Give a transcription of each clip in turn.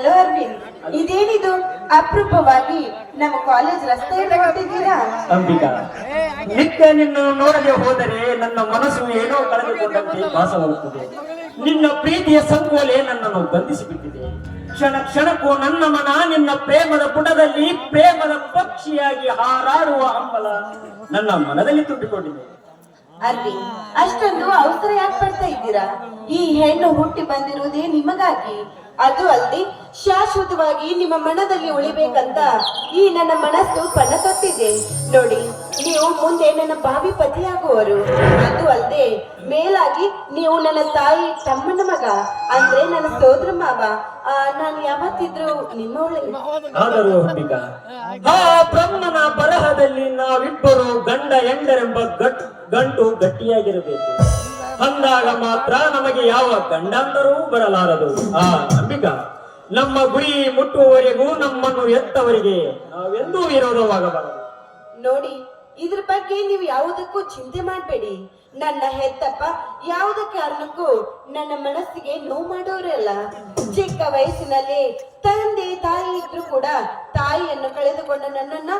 Hello Arvind ಇದೇನಿದು? ಅಪರೂಪವಾಗಿ ನಮ್ಮ ಕಾಲೇಜ್ ರಸ್ತೆಯಲ್ಲಿ ಹೊರಟಿದ್ದೀರಾ ಅಂಬಿಕಾ ನಿತ್ಯ ನಿನ್ನ ನೋಡದೆ ಹೋದರೆ ನನ್ನ ಮನಸ್ಸು ಏನೋ ಕಳೆದುಕೊಂಡಂತೆ ಭಾಸವಾಗುತ್ತದೆ. ನಿನ್ನ ಪ್ರೀತಿಯ ಸಂಕೋಲೆ ನನ್ನನ್ನು ಬಂಧಿಸಿಬಿಟ್ಟಿದೆ. ಕ್ಷಣ ಕ್ಷಣಕ್ಕೂ ನನ್ನ ಮನ ನಿನ್ನ ಪ್ರೇಮದ ಪುಟದಲ್ಲಿ ಪ್ರೇಮದ ಪಕ್ಷಿಯಾಗಿ ಹಾರಾಡುವ ಹಂಬಲ ನನ್ನ ಮನದಲ್ಲಿ ತುಂಬಿಕೊಂಡಿದೆ. ಅರ್ವಿ ಅಷ್ಟೊಂದು ಅವಸರ ಯಾಕೆ ಪಡ್ತಾ ಇದ್ದೀರಾ? ಈ ಹೆಣ್ಣು ಹುಟ್ಟಿ ಬಂದಿರುವುದೇ ನಿಮಗಾಗಿ. ಅದು ಅಲ್ಲದೆ ಶಾಶ್ವತವಾಗಿ ನಿಮ್ಮ ಮನದಲ್ಲಿ ಉಳಿಬೇಕಂತ ಈ ನನ್ನ ಮನಸ್ಸು ಪಣ ತೊಟ್ಟಿದೆ. ನೋಡಿ, ನೀವು ಮುಂದೆ ನನ್ನ ಬಾವಿ ಪತಿಯಾಗುವರು. ಅದು ಅಲ್ಲದೆ ಮೇಲಾಗಿ ನೀವು ನನ್ನ ತಾಯಿ ತಮ್ಮನ ಮಗ, ಅಂದ್ರೆ ನನ್ನ ಸೋದರ ಮಾವ. ನಾನು ಯಾವತ್ತಿದ್ರು ನಿಮ್ಮ ಆ ಬ್ರಹ್ಮನ ಬರಹದಲ್ಲಿ ನಾವಿಬ್ಬರು ಗಂಡ ಎಂಡರೆಂಬ ಗಂಟು ಗಟ್ಟಿಯಾಗಿರಬೇಕು. ಅಂದಾಗ ಮಾತ್ರ ನಮಗೆ ಯಾವ ಗಂಡಾಂತರವೂ ಬರಲಾರದು. ಆ ಅಂಬಿಕಾ ನಮ್ಮ ಗುರಿ ಮುಟ್ಟುವವರೆಗೂ ನಮ್ಮನ್ನು ಎತ್ತವರಿಗೆ ನಾವೆಂದೂ ವಿರೋಧವಾಗಬಾರದು. ನೋಡಿ, ಇದ್ರ ಬಗ್ಗೆ ನೀವು ಯಾವುದಕ್ಕೂ ಚಿಂತೆ ಮಾಡಬೇಡಿ. ನನ್ನ ಹೆತ್ತಪ್ಪ ಯಾವುದೇ ಕಾರಣಕ್ಕೂ ನನ್ನ ಮನಸ್ಸಿಗೆ ನೋವು ಮಾಡೋರಲ್ಲ ಚಿಕ್ಕ ವಯಸ್ಸಿನಲ್ಲಿ ತಂದೆ ತಾಯಿ ಇದ್ರು ಕೂಡ ತಾಯಿಯನ್ನು ಕಳೆದುಕೊಂಡ ನನ್ನನ್ನ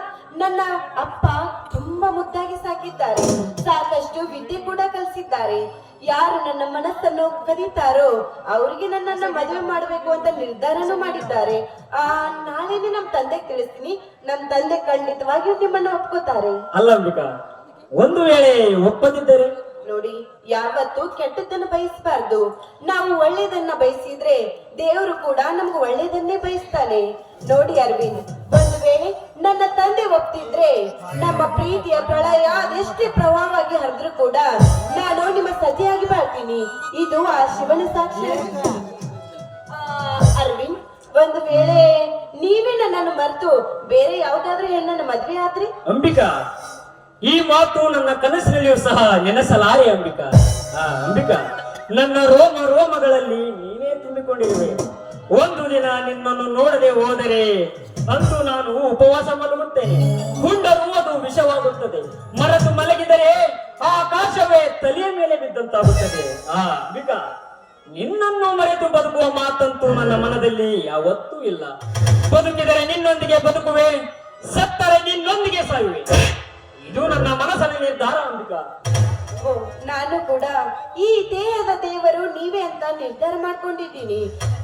ನನ್ನ ಅಪ್ಪ ತುಂಬಾ ಮುದ್ದಾಗಿ ಸಾಕಿದ್ದಾರೆ. ಸಾಕಷ್ಟು ವಿದ್ಯೆ ಕೂಡ ಕಲಿಸಿದ್ದಾರೆ. ಯಾರು ನನ್ನ ಮನಸ್ಸನ್ನು ಕದೀತಾರೋ ಅವರಿಗೆ ನನ್ನನ್ನ ಮದುವೆ ಮಾಡಬೇಕು ಅಂತ ನಿರ್ಧಾರನೂ ಮಾಡಿದ್ದಾರೆ. ಆ ನಾಳೆನೆ ನಮ್ ತಂದೆಗೆ ತಿಳಿಸ್ತೀನಿ. ನಮ್ ತಂದೆ ಖಂಡಿತವಾಗಿಯೂ ನಿಮ್ಮನ್ನ ಒಪ್ಕೋತಾರೆ. ಅಲ್ಲ ಅಂಬಿಕಾ ಒಂದು ವೇಳೆ ಒಪ್ಪದಿದ್ದರೆ? ನೋಡಿ ಯಾವತ್ತು ಕೆಟ್ಟದ್ದನ್ನ ಬಯಸಬಾರ್ದು. ನಾವು ಒಳ್ಳೇದನ್ನ ಬಯಸಿದ್ರೆ ದೇವರು ಕೂಡ ನಮ್ಗೆ ಒಳ್ಳೇದನ್ನೇ ಬಯಸ್ತಾನೆ. ನೋಡಿ ಅರವಿಂದ್ ವೇಳೆ ನನ್ನ ತಂದೆ ಒಪ್ತಿದ್ರೆ, ನಮ್ಮ ಪ್ರೀತಿಯ ಪ್ರಳಯ ಅದೆಷ್ಟೇ ಪ್ರವಾಹವಾಗಿ ಹರಿದ್ರು ಕೂಡ ನಾನು ನಿಮ್ಮ ಸತಿಯಾಗಿ ಬಾಳ್ತೀನಿ. ಇದು ಆ ಶಿವನ ಸಾಕ್ಷಿ ಅರವಿಂದ್, ಒಂದು ವೇಳೆ ನೀವೇ ನನ್ನನ್ನು ಮರೆತು ಬೇರೆ ಯಾವ್ದಾದ್ರೂ ಹೆಣ್ಣನ್ನು ಮದ್ವೆ ಆದ್ರಿ? ಅಂಬಿಕಾ, ಈ ಮಾತು ನನ್ನ ಕನಸಿನಲ್ಲಿಯೂ ಸಹ ನೆನೆಸಲಾರೆ ಅಂಬಿಕಾ. ಆ, ಅಂಬಿಕಾ, ನನ್ನ ರೋಮ ರೋಮಗಳಲ್ಲಿ ನೀನೇ ತುಂಬಿಕೊಂಡಿರುವೆ. ಒಂದು ದಿನ ನಿನ್ನನ್ನು ನೋಡದೆ ಹೋದರೆ ಅಂದು ನಾನು ಉಪವಾಸ ಮಲಗುತ್ತೇನೆ ಗುಂಡರು ಅದು ವಿಷವಾಗುತ್ತದೆ. ಮರೆತು ಮಲಗಿದರೆ ಆಕಾಶವೇ ತಲೆಯ ಮೇಲೆ ಬಿದ್ದಂತಾಗುತ್ತದೆ. ಆ ಬಿಗ ನಿನ್ನನ್ನು ಮರೆತು ಬದುಕುವ ಮಾತಂತೂ ನನ್ನ ಮನದಲ್ಲಿ ಯಾವತ್ತೂ ಇಲ್ಲ. ಬದುಕಿದರೆ ನಿನ್ನೊಂದಿಗೆ ಬದುಕುವೆ, ಸತ್ತರೆ ನಿನ್ನೊಂದಿಗೆ ಸಾಯುವೆ. ಇದು ನನ್ನ ಮನಸ್ಸಿನ ನಿರ್ಧಾರ ಅಂಬಿಕಾ ಓ, ನಾನು ಕೂಡ ಈ ದೇಹದ ದೇವರು ನೀವೇ ಅಂತ ನಿರ್ಧಾರ ಮಾಡ್ಕೊಂಡಿದ್ದೀನಿ.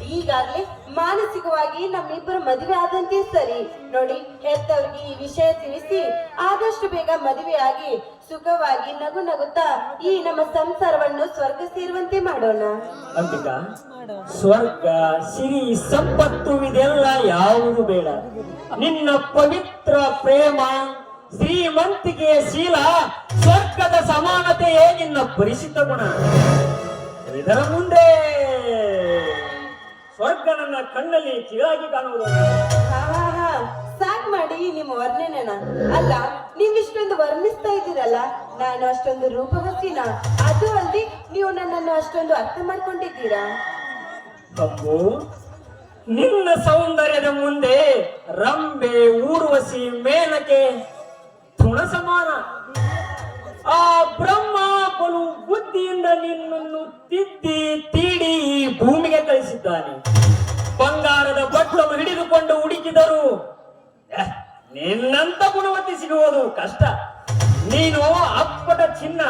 ಈಗಾಗಲೇ ಮಾನಸಿಕವಾಗಿ ನಮ್ಮಿಬ್ಬರು ಮದುವೆ ಆದಂತೆ ಸರಿ. ನೋಡಿ ಹೆತ್ತವ್ರಿಗೆ ಈ ವಿಷಯ ತಿಳಿಸಿ ಆದಷ್ಟು ಬೇಗ ಮದುವೆಯಾಗಿ ಸುಖವಾಗಿ ನಗು ನಗುತ್ತಾ ಈ ನಮ್ಮ ಸಂಸಾರವನ್ನು ಸ್ವರ್ಗ ಸೇರುವಂತೆ ಮಾಡೋಣ. ಸ್ವರ್ಗ ಸಿರಿ ಸಂಪತ್ತು ಇದೆಲ್ಲ ಯಾವುದು ಬೇಡ. ನಿನ್ನ ಪವಿತ್ರ ಪ್ರೇಮ ಶ್ರೀಮಂತಿಕೆಯ ಶೀಲ ಸ್ವರ್ಗದ ಸಮಾನತೆಯೇ ನಿನ್ನ ಪರಿಶುದ್ಧ ಗುಣ ಇದರ ಮುಂದೆ ಸ್ವರ್ಗ ನನ್ನ ಕಣ್ಣಲ್ಲಿ ಚಿರಾಗಿ ಕಾಣುವುದು ಸಾಕ್ ಮಾಡಿ ನಿಮ್ಮ ವರ್ಣನೆನ. ಅಲ್ಲ ನೀವಿಷ್ಟೊಂದು ವರ್ಣಿಸ್ತಾ ಇದ್ದೀರಲ್ಲ? ನಾನು ಅಷ್ಟೊಂದು ರೂಪವತ್ತಿನ ಅದು ಅಲ್ದೆ ನೀವು ನನ್ನನ್ನು ಅಷ್ಟೊಂದು ಅರ್ಥ ಮಾಡ್ಕೊಂಡಿದ್ದೀರಾ? ಅಪ್ಪು ನಿನ್ನ ಸೌಂದರ್ಯದ ಮುಂದೆ ರಂಬೆ ಊರ್ವಶಿ ಮೇನಕೆ ತೃಣ ಸಮಾನ ಆ ಬ್ರಹ್ಮ ಬಲು ಬುದ್ಧಿಯಿಂದ ನಿನ್ನನ್ನು ತಿದ್ದಿ, ತೀಡಿ ಈ ಭೂಮಿಗೆ ಕಳಿಸಿದ್ದಾನೆ. ಬಂಗಾರದ ಬಟ್ಲನ್ನು ಹಿಡಿದುಕೊಂಡು ಹುಡುಕಿದರು ನಿನ್ನಂತ ಗುಣವತಿ ಸಿಗುವುದು ಕಷ್ಟ. ನೀನು ಅಪ್ಪಟ ಚಿನ್ನ.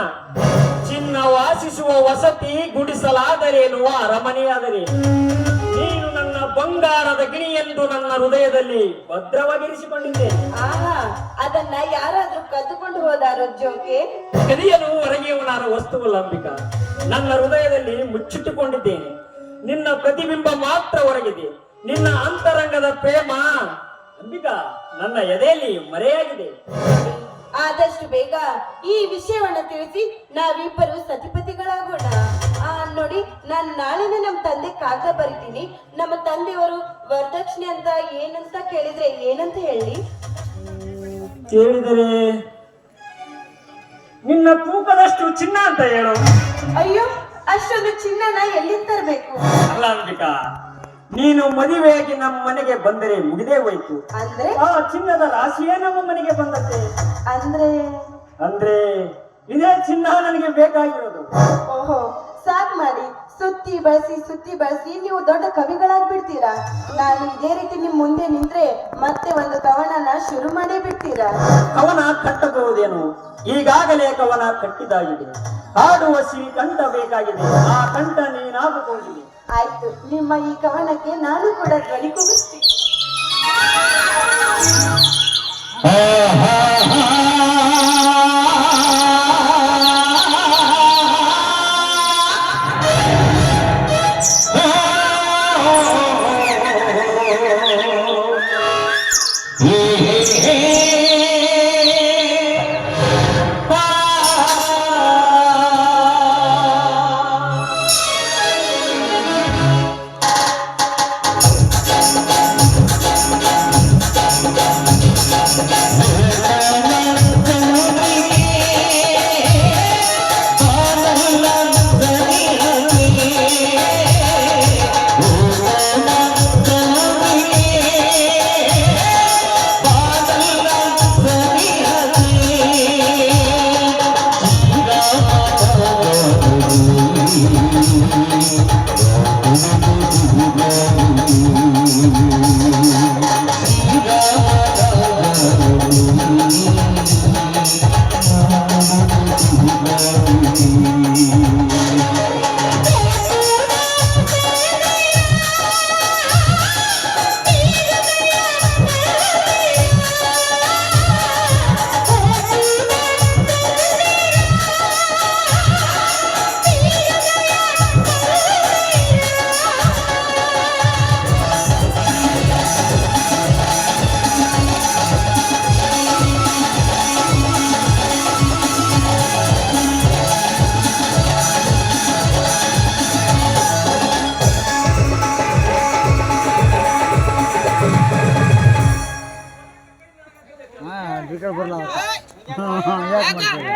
ಚಿನ್ನ ವಾಸಿಸುವ ವಸತಿ ಗುಡಿಸಲಾದರೇನು ಅರಮನೆಯಾದರೇನು? ಬಂಗಾರದ ಗಿಣಿ ಎಂದು ನನ್ನ ಹೃದಯದಲ್ಲಿ ಭದ್ರವಾಗಿರಿಸಿಕೊಂಡಿದ್ದೇನೆ ಆಹಾ ಅದನ್ನ ಯಾರಾದ್ರೂ ಕದ್ದುಕೊಂಡು ಹೋದಾರೋ ಜೋಕೆ ಕದಿಯಲು ಹೊರಗೆಯವನಾರ ವಸ್ತುವಲ್ಲ ಅಂಬಿಕಾ ನನ್ನ ಹೃದಯದಲ್ಲಿ ಮುಚ್ಚಿಟ್ಟುಕೊಂಡಿದ್ದೇನೆ. ನಿನ್ನ ಪ್ರತಿಬಿಂಬ ಮಾತ್ರ ಹೊರಗಿದೆ. ನಿನ್ನ ಅಂತರಂಗದ ಪ್ರೇಮ ಅಂಬಿಕಾ ನನ್ನ ಎದೆಯಲ್ಲಿ ಮರೆಯಾಗಿದೆ. ಆದಷ್ಟು ಬೇಗ ಈ ವಿಷಯವನ್ನ ತಿಳಿಸಿ ನಾವಿಬ್ಬರು ಸತಿಪತಿಗಳಾಗೋಣ. ನೋಡಿ ನಾನ್ ನಾಳೆನೇ ನಮ್ಮ ತಂದೆ ಕಾಗದ ಬರಿತೀನಿ. ನಮ್ಮ ತಂದೆಯವರು ವರದಕ್ಷಿಣೆ ಅಂತ ಏನಂತ ಕೇಳಿದ್ರೆ ಏನಂತ ಹೇಳಿ? ಕೇಳಿದರೆ ನಿನ್ನ ತೂಕದಷ್ಟು ಚಿನ್ನ ಅಂತ ಹೇಳು. ಅಯ್ಯೋ ಅಷ್ಟೊಂದು ಚಿನ್ನನ ಎಲ್ಲಿಂದ ತರಬೇಕು? ಅಲ್ಲ ಅಂಬಿಕಾ ನೀನು ಮದುವೆಯಾಗಿ ನಮ್ಮ ಮನೆಗೆ ಬಂದರೆ ಮುಗಿದೇ ಹೋಯ್ತು. ಅಂದ್ರೆ? ಆ ಚಿನ್ನದ ರಾಶಿಯೇ ನಮ್ಮ ಮನೆಗೆ ಬಂದತ್ತೆ ಅಂದ್ರೆ? ಅಂದ್ರೆ ಇದೇ ಚಿನ್ನ ನನಗೆ ಬೇಕಾಗಿರೋದು. ಓಹೋ ಸುತ್ತಿ ಬಳಸಿ ಸುತ್ತಿ ಬಳಸಿ ನೀವು ದೊಡ್ಡ ಕವಿಗಳಾಗ್ಬಿಡ್ತೀರಾ? ನಾನು ಇದೇ ರೀತಿ ನಿಮ್ ಮುಂದೆ ನಿಂತ್ರೆ ಮತ್ತೆ ಒಂದು ಕವನನ ಶುರು ಮಾಡೇ ಬಿಡ್ತೀರಾ? ಕವನ ಕಟ್ಟಬಹುದೇನು? ಈಗಾಗಲೇ ಕವನ ಕಟ್ಟಿದಾಗಿದೆ ಹಾಡುವ ಸಿರಿ ಕಂಠ ಬೇಕಾಗಿದೆ ಆ ಕಂಠ ನೀನಾಗಬಹುದು ಆಯ್ತು ನಿಮ್ಮ ಈ ಕವನಕ್ಕೆ ನಾನು ಕೂಡ ಧ್ವನಿ ಕೂಗಿಸ್ತೀನಿ 大家